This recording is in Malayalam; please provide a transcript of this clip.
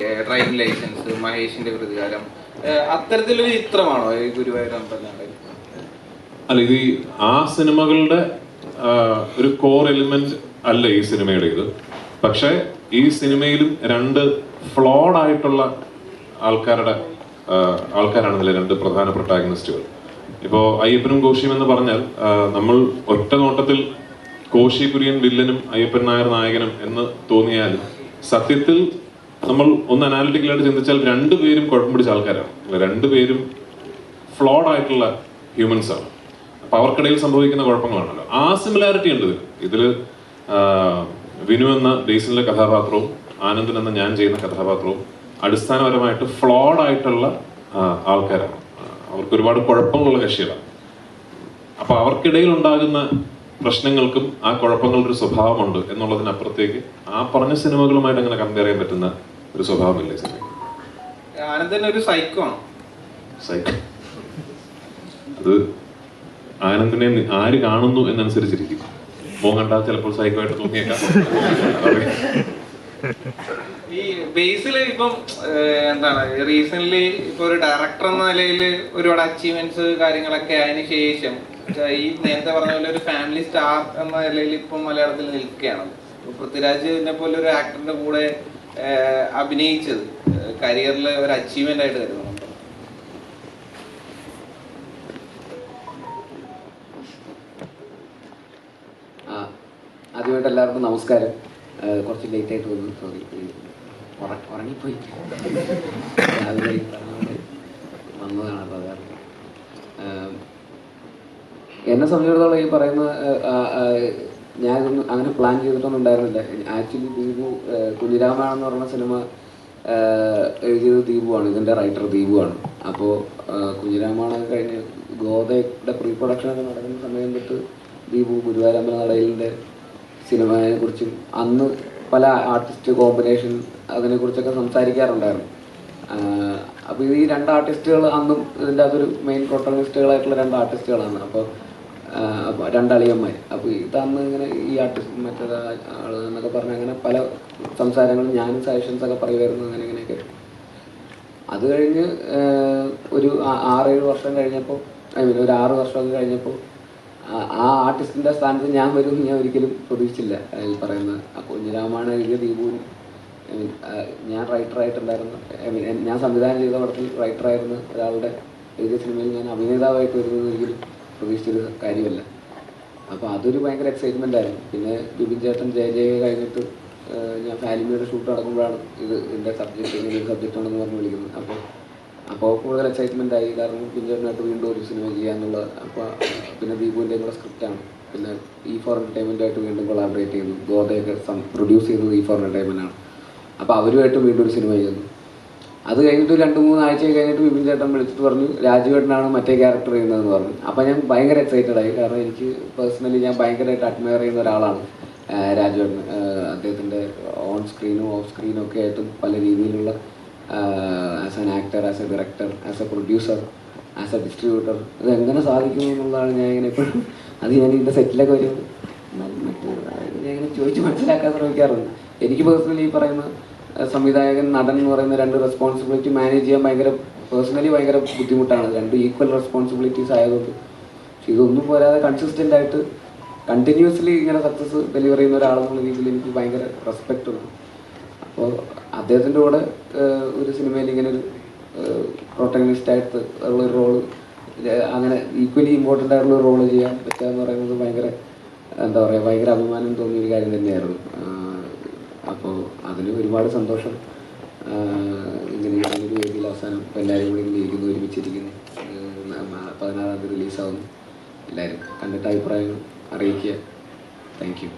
ഡ്രൈവിംഗ് ലൈസൻസ് മഹേഷിന്റെ പ്രതികാരം. അത്തരത്തിലൊരു ചിത്രമാണോ ഈ ഗുരുവായൂർ അമ്പലം അല്ല ഇത് ആ സിനിമകളുടെ ഒരു കോർ എലിമെന്റ് അല്ല ഈ സിനിമയുടെ ഇത് പക്ഷെ ഈ സിനിമയിലും രണ്ട് ഫ്ലോഡ് ആയിട്ടുള്ള ആൾക്കാരുടെ ആൾക്കാരാണ് ഇതിലെ രണ്ട് പ്രധാന പ്രൊട്ടാഗനിസ്റ്റുകൾ ഇപ്പോൾ അയ്യപ്പനും കോശിയും എന്ന് പറഞ്ഞാൽ നമ്മൾ ഒറ്റ നോട്ടത്തിൽ കോശി കുര്യൻ വില്ലനും അയ്യപ്പൻ നായർ നായകനും എന്ന് തോന്നിയാലും സത്യത്തിൽ നമ്മൾ ഒന്ന് അനാലിറ്റിക്കലായിട്ട് ചിന്തിച്ചാൽ രണ്ടുപേരും കുഴപ്പം പിടിച്ച ആൾക്കാരാണ്. രണ്ടുപേരും ഫ്ലോഡ് ആയിട്ടുള്ള ഹ്യൂമൻസ് ആണ്. അപ്പൊ അവർക്കിടയിൽ സംഭവിക്കുന്ന കുഴപ്പങ്ങളാണല്ലോ. ആ സിമിലാരിറ്റി ഉണ്ട് ഇതിൽ. വിനു എന്ന ബേസിലെ കഥാപാത്രവും ആനന്ദൻ എന്ന ഞാൻ ചെയ്യുന്ന കഥാപാത്രവും അടിസ്ഥാനപരമായിട്ട് ഫ്ലോഡ് ആയിട്ടുള്ള ആൾക്കാരാണ്. അവർക്ക് ഒരുപാട് കുഴപ്പങ്ങളുള്ള കക്ഷികളാണ്. അപ്പൊ അവർക്കിടയിൽ ഉണ്ടാകുന്ന പ്രശ്നങ്ങൾക്കും ആ കുഴപ്പങ്ങളുടെ ഒരു സ്വഭാവമുണ്ട് എന്നുള്ളതിനപ്പുറത്തേക്ക് ആ പറഞ്ഞ സിനിമകളുമായിട്ട് അങ്ങനെ കമ്പയർ ചെയ്യാൻ പറ്റുന്ന ഒരു സ്വഭാവമല്ലേ സിനിമ ആനന്ദൻ ഒരു സൈക്കോ ആണ്. സൈക്കോ അത് ആനന്ദിനെ ആര് കാണുന്നു എന്നനുസരിച്ചിരിക്കും. മോൻ കണ്ടാൽ ചിലപ്പോൾ സൈക്കോ ആയിട്ട് തോന്നിയേക്കാം. ഈ ബേസിൽ ഇപ്പം എന്താണ് റീസെന്റ് ഇപ്പൊ ഒരു ഡയറക്ടർ എന്ന നിലയിൽ ഒരുപാട് അച്ചീവ്മെന്റ്സ് കാര്യങ്ങളൊക്കെ അതിന് ശേഷം ഈ നേരത്തെ പറഞ്ഞ പോലെ ഒരു ഫാമിലി സ്റ്റാർ എന്ന നിലയിൽ ഇപ്പം മലയാളത്തിൽ നിൽക്കുകയാണ്. പൃഥ്വിരാജിനെ പോലെ ഒരു ആക്ടറിന്റെ കൂടെ അഭിനയിച്ചത്. കരിയറിലെ ഒരു അച്ചീവ്മെന്റ് ആയിട്ട് കരുതുന്നു. ആ, ആദ്യമായിട്ട് എല്ലാവർക്കും നമസ്കാരം. കുറച്ച് ലേറ്റ് ആയിട്ട് വന്നു സോറി ഉറങ്ങിപ്പോയി. വന്നതാണ് എന്നെ സംബന്ധിച്ചിടത്തോളം ഈ പറയുന്ന ഞാനൊന്നും അങ്ങനെ പ്ലാൻ ചെയ്തിട്ടൊന്നും ഉണ്ടായിരുന്നില്ല. ആക്ച്വലി ദീപു എന്ന് പറയുന്ന സിനിമ എഴുതിയത് ദീപുവാണ്. ഇതിന്റെ റൈറ്റർ ദീപുവാണ്. അപ്പോൾ കുഞ്ഞിരാമായണം കഴിഞ്ഞ് ഗോതയുടെ പ്രീ പ്രൊഡക്ഷൻ ഒക്കെ നടക്കുന്ന സമയം തൊട്ട് ദീപു ഗുരുവായൂരമ്പല നടയിലിന്റെ സിനിമയെ കുറിച്ചും അന്ന് പല ആർട്ടിസ്റ്റ് കോമ്പിനേഷൻ അതിനെക്കുറിച്ചൊക്കെ സംസാരിക്കാറുണ്ടായിരുന്നു. അപ്പോൾ ഈ രണ്ട് ആർട്ടിസ്റ്റുകൾ അന്നും ഇതിന്റെ അകത്തൊരു മെയിൻ പ്രൊട്ടഗണിസ്റ്റുകളായിട്ടുള്ള രണ്ട് ആർട്ടിസ്റ്റുകളാണ് അപ്പോൾ രണ്ടളിയന്മാർ അപ്പോൾ ഇതന്ന് ഇങ്ങനെ ഈ ആർട്ടിസ്റ്റ് മറ്റേ ആൾ എന്നൊക്കെ പറഞ്ഞ് അങ്ങനെ പല സംസാരങ്ങളും ഞാനും സജഷൻസ് ഒക്കെ പറയുമായിരുന്നു അങ്ങനെ ഇങ്ങനെയൊക്കെ. അത് കഴിഞ്ഞ് ഒരു ആറേഴ് വർഷം കഴിഞ്ഞപ്പോൾ ഐ മീൻ ഒരു ആറ് വർഷമൊക്കെ കഴിഞ്ഞപ്പോൾ ആ- ആർട്ടിസ്റ്റിന്റെ സ്ഥാനത്ത് ഞാൻ വരും ഞാൻ ഒരിക്കലും പ്രതീക്ഷിച്ചില്ല ഈ പറയുന്നത് ആ കുഞ്ഞിരാമാണ് എഴുതിയ മീൻ ഞാൻ റൈറ്ററായിട്ടുണ്ടായിരുന്നു ഐ മീൻ ഞാൻ സംവിധാനം ചെയ്ത പടത്തിൽ റൈറ്ററായിരുന്നു ഒരാളുടെ എഴുതിയ സിനിമയിൽ ഞാൻ അഭിനേതാവായിട്ട് വരുന്നത് ഒരിക്കലും പ്രതീക്ഷിച്ചൊരു കാര്യമല്ല. അപ്പോൾ അതൊരു ഭയങ്കര എക്സൈറ്റ്മെന്റ് ആയിരുന്നു. പിന്നെ ബിബിൻ ചേട്ടൻ ജയ ജയ കഴിഞ്ഞിട്ട് ഞാൻ ഫാലിമിയുടെ ഷൂട്ട് നടക്കുമ്പോഴാണ് ഇത് ഇതിന്റെ സബ്ജക്റ്റ് ഇങ്ങനെ ഒരു സബ്ജക്റ്റ് ആണെന്ന് പറഞ്ഞ് വിളിക്കുന്നത്. അപ്പോൾ അപ്പോൾ കൂടുതൽ എക്സൈറ്റ്മെന്റ് ആയി. കാരണം ബിബിൻ ചേട്ടനായിട്ട് വീണ്ടും ഒരു സിനിമ ചെയ്യാന്നുള്ള അപ്പോൾ പിന്നെ ദീപുവിന്റെയും കൂടെ സ്ക്രിപ്റ്റാണ് പിന്നെ ഈ ഫോർ എന്റർടൈൻമെന്റായിട്ട് വീണ്ടും കൊളാബറേറ്റ് ചെയ്യുന്നു. ഗോതയൊക്കെ പ്രൊഡ്യൂസ് ചെയ്തത് ഈ ഫോർ എന്റർടൈൻമെന്റ് ആണ്. അപ്പോൾ അവരുമായിട്ട് വീണ്ടും ഒരു സിനിമ ചെയ്യുന്നു. അത് കഴിഞ്ഞിട്ട് രണ്ട് മൂന്ന് ആഴ്ച കഴിഞ്ഞിട്ട് വിപിൻ ചേട്ടൻ വിളിച്ചിട്ട് പറഞ്ഞു രാജുവേട്ടനാണ് മറ്റേ ക്യാരക്ടർ ചെയ്യുന്നതെന്ന് പറഞ്ഞു. അപ്പം ഞാൻ ഭയങ്കര എക്സൈറ്റഡ് ആയി. കാരണം എനിക്ക് പേഴ്സണലി ഞാൻ ഭയങ്കരമായിട്ട് അഡ്മയർ ചെയ്യുന്ന ഒരാളാണ് രാജുവേട്ടൻ. അദ്ദേഹത്തിന്റെ ഓൺ സ്ക്രീനും ഓഫ് സ്ക്രീനും ഒക്കെ ആയിട്ടും പല രീതിയിലുള്ള as an actor as a director as a producer as a distributor ഇത് എങ്ങനെ സാധിക്കുന്നു എന്നുള്ളതാണ് ഞാൻ ഇങ്ങനെ എപ്പോഴും അത് ഞാൻ ഇതിന്റെ സെറ്റിലൊക്കെ വരും ഞാൻ ഇങ്ങനെ ചോദിച്ച് മനസ്സിലാക്കാൻ ശ്രമിക്കാറുണ്ട്. എനിക്ക് പേഴ്സണലി ഈ പറയുന്ന സംവിധായകൻ നടൻ എന്ന് പറയുന്ന രണ്ട് റെസ്പോൺസിബിലിറ്റി മാനേജ് ചെയ്യാൻ ഭയങ്കര പേഴ്സണലി ഭയങ്കര ബുദ്ധിമുട്ടാണ്. രണ്ട് ഈക്വൽ റെസ്പോൺസിബിലിറ്റീസ് ആയതുകൊണ്ട്. പക്ഷെ ഇതൊന്നും പോരാതെ കൺസിസ്റ്റന്റ് ആയിട്ട് കണ്ടിന്യൂസ്ലി ഇങ്ങനെ സക്സസ് ഡെലിവർ ചെയ്യുന്ന ഒരാളെന്നുള്ള രീതിയിൽ എനിക്ക് ഭയങ്കര റെസ്പെക്റ്റ് ഉണ്ട്. അപ്പോൾ അദ്ദേഹത്തിന്റെ കൂടെ ഒരു സിനിമയിൽ ഇങ്ങനെ ഒരു പ്രൊട്ടഗനിസ്റ്റ് ആയിട്ട് ഉള്ള ഒരു റോൾ അങ്ങനെ ഈക്വലി ഇമ്പോർട്ടന്റ് ആയിട്ടുള്ള റോൾ ചെയ്യാൻ പറ്റുക എന്ന് പറയുന്നത് ഭയങ്കര എന്താ പറയുക ഭയങ്കര അഭിമാനം തോന്നിയ ഒരു കാര്യം തന്നെയായിരുന്നു. അപ്പോൾ അതിന് ഒരുപാട് സന്തോഷം. ഇങ്ങനെ ഇങ്ങനൊരു വേദിയിൽ അവസാനം ഇപ്പോൾ എല്ലാവരും കൂടി ഇങ്ങനെ ഇരിക്കുന്നു ഒരുമിച്ചിരിക്കുന്നു. പതിനാറാം തീയതി റിലീസാവുന്നു. എല്ലാവരും കണ്ടിട്ട് അഭിപ്രായങ്ങൾ അറിയിക്കുക. Thank you.